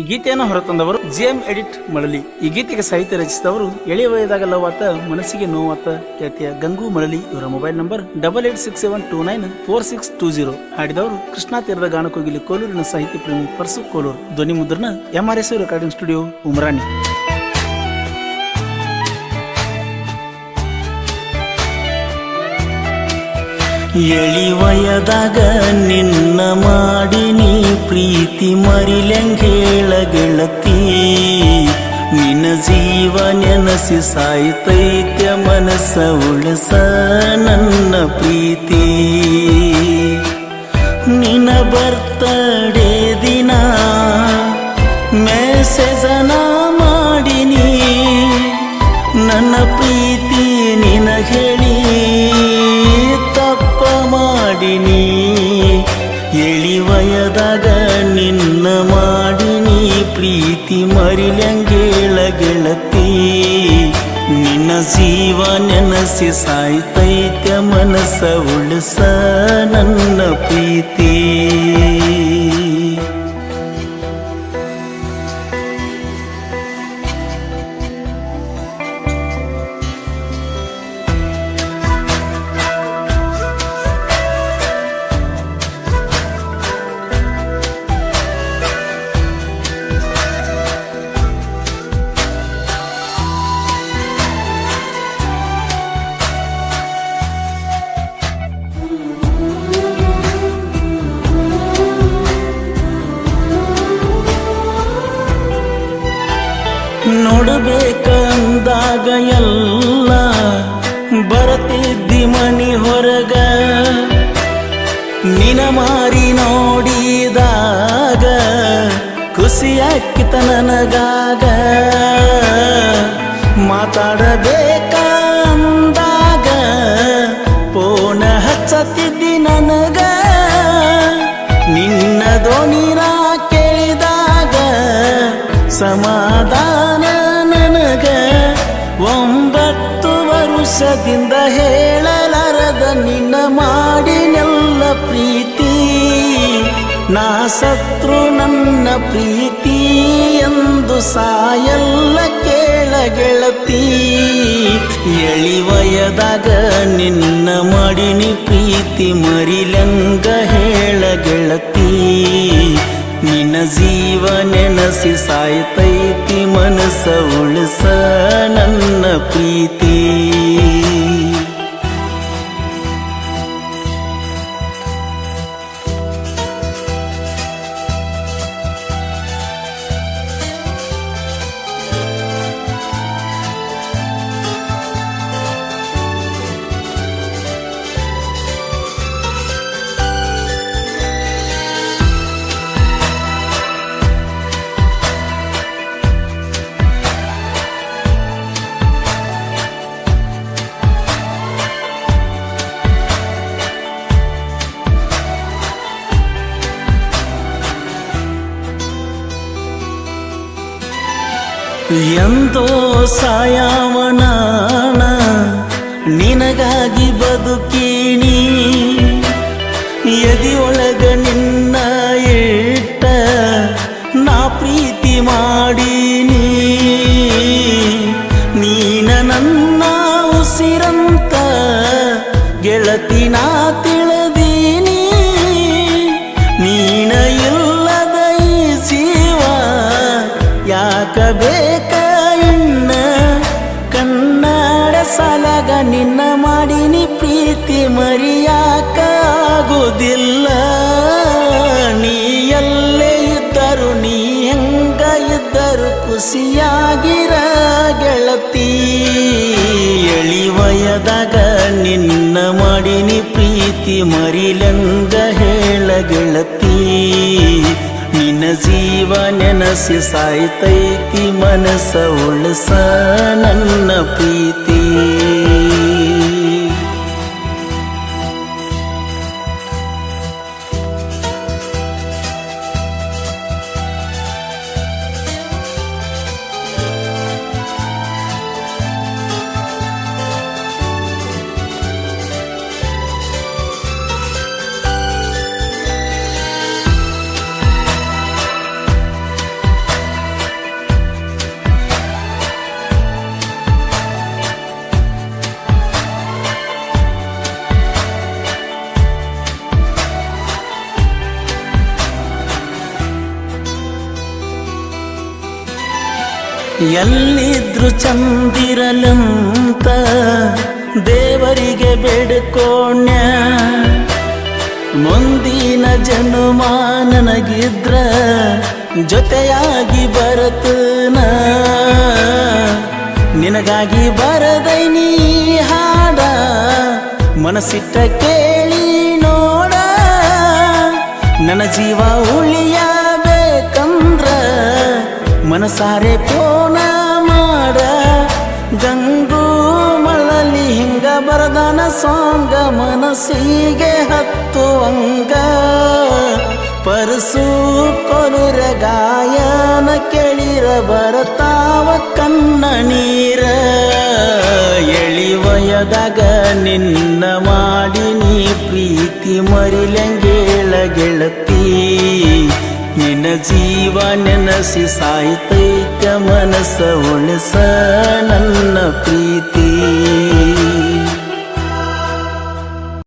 ಈ ಗೀತೆಯನ್ನು ಹೊರತಂದವರು ಜಿ ಎಂ ಎಡಿಟ್ ಮಳಲಿ. ಈ ಗೀತೆಗೆ ಸಾಹಿತ್ಯ ರಚಿಸಿದವರು ಎಳೆಯ ವಯದಾಗ ಲವಾತ ಮನಸ್ಸಿಗೆ ನೋವಾತ ಖ್ಯಾತಿಯ ಗಂಗು ಮಳಲಿ. ಇವರ mobile number double eight six seven two nine four six two zero. ಹಾಡಿದವರು Krishna ತೀರದ ಗಾನಕೋಗಿಲಿ ಕೋಲೂರಿನ ಸಾಹಿತ್ಯ ಪ್ರೇಮಿ ಪರ್ಸು ಕೋಲೂರು. ಧ್ವನಿ ಮುದ್ರಣ ಎಂಆರ್ಎಸ್ ರೆಕಾರ್ಡಿಂಗ್ ಸ್ಟುಡಿಯೋ ಉಮರಾಣಿ. ಎಳಿವಯದಾಗ ನಿನ್ನ ಮಾಡಿನಿ ಪ್ರೀತಿ ಮರಿಲೆಂಗೇಳ ಗೆಳತಿ. ನಿನ್ನ ಜೀವ ನೆನಸಿ ಸಾಯ್ತೈತ್ಯ ಮನಸ್ಸ ಉಳಸ ನನ್ನ ಪ್ರೀತಿ. ನಿನ್ನ ಬರ್ತಡೇ ಪ್ರೀತಿ ಮರಿಲಂಗೇಳ ಗೆಳತಿ. ನಿನ್ನ ಜೀವ ನೆನಸಿ ಸಾಯ್ತೈತೆ ಮನಸ ಉಳಿಸ ನನ್ನ ಪ್ರೀತಿ. ನೋಡಬೇಕಂದಾಗ ಎಲ್ಲ ಬರತಿದ್ದಿ ಮನಿ ಹೊರಗ. ನಿನ ಮಾರಿ ನೋಡಿದಾಗ ಖುಷಿಯಾಕಿತ ನನಗಾಗ. ಮಾತಾಡಬೇಕಂದಾಗ ಪೋನ ಹಚ್ಚತಿದ್ದಿ ನನಗ. ವರುಷದಿಂದ ಹೇಳಲಾರದ ನಿನ್ನ ಮಾಡಿನೆಲ್ಲ ಪ್ರೀತಿ. ನಾ ಸತ್ರು ನನ್ನ ಪ್ರೀತಿ ಎಂದು ಸಾಯಲ್ಲ ಕೇಳ ಗೆಳತಿ. ಎಳಿವಯದಾಗ ನಿನ್ನ ಮಾಡಿನಿ ಪ್ರೀತಿ ಮರಿಲಂಗ ಹೇಳ ಗೆಳತಿ. ನಿನ್ನ ಜೀವ ನೆನಸಿ ಸಾಯ್ತೈತಿ ಮನಸ ಉಳಿಸ ನನ್ನ ಪ್ರೀತಿ. ಎಂದೋ ಸಾಯವನಾನ ನಿನಗಾಗಿ ಬದುಕೀನಿ. ಎದಿಯೊಳಗ ನಿನ್ನ ಇಟ್ಟ ನಾ ಪ್ರೀತಿ ಮಾಡೀನಿ. ನೀನ ನನ್ನ ಉಸಿರಂತ ಗೆಳತಿ ನಾ ತಿಳಿದೀನಿ. ನೀನ ಇಲ್ಲದ ಜೀವ ಯಾಕ ಖುಷಿಯಾಗಿರ ಗೆಳತಿ ಎಳಿವಯದಾಗ ನಿನ್ನ ಮಾಡಿನಿ ಪ್ರೀತಿ ಮರಿಲಂಗ ಹೇಳ ಗೆಳತಿ. ನಿನ್ನ ಜೀವ ನೆನಸಿ ಸಾಯ್ತೈತಿ ಮನಸ್ಸ ಉಳಸ ನನ್ನ ಪ್ರೀತಿ. ಎಲ್ಲಿದ್ರು ಚಂದಿರಲಂತ ದೇವರಿಗೆ ಬೇಡ್ಕೋಣ್ಯ. ಮುಂದಿನ ಜನುಮ ನನಗಿದ್ರ ಜೊತೆಯಾಗಿ ಬರತನ. ನಿನಗಾಗಿ ಬರದೈನಿ ಹಾಡ, ಮನಸ್ಸಿಟ್ಟ ಕೇಳಿ ನೋಡ. ನನ್ನ ಜೀವ ಉಳಿಯಬೇಕಂದ್ರ ಮನಸಾರೆ ಪೋ ಗಂಗು ಮಳಲಿ ಹಿಂಗ ಬರದಾನ ಸಾಂಗ ಮನಸ್ಸಿಗೆ ಹತ್ತುವಂಗ ಪರಸು ಕೊಲುರ ಗಾಯನ ಕೇಳಿರ ಬರತಾವ ಕನ್ನ ನೀರ. ಎಳಿವಯದಾಗ ನಿನ್ನ ಮಾಡಿ ನೀ ಪ್ರೀತಿ ಮರಿಲಂಗೇಳ ಗೆಳತಿ. ನಿನ್ನ ಜೀವ ನೆನಸಿ ಸಾಯ್ತೈತ ಮನಸ ಉಳಿಸ ನನ್ನ ಪ್ರೀತಿ.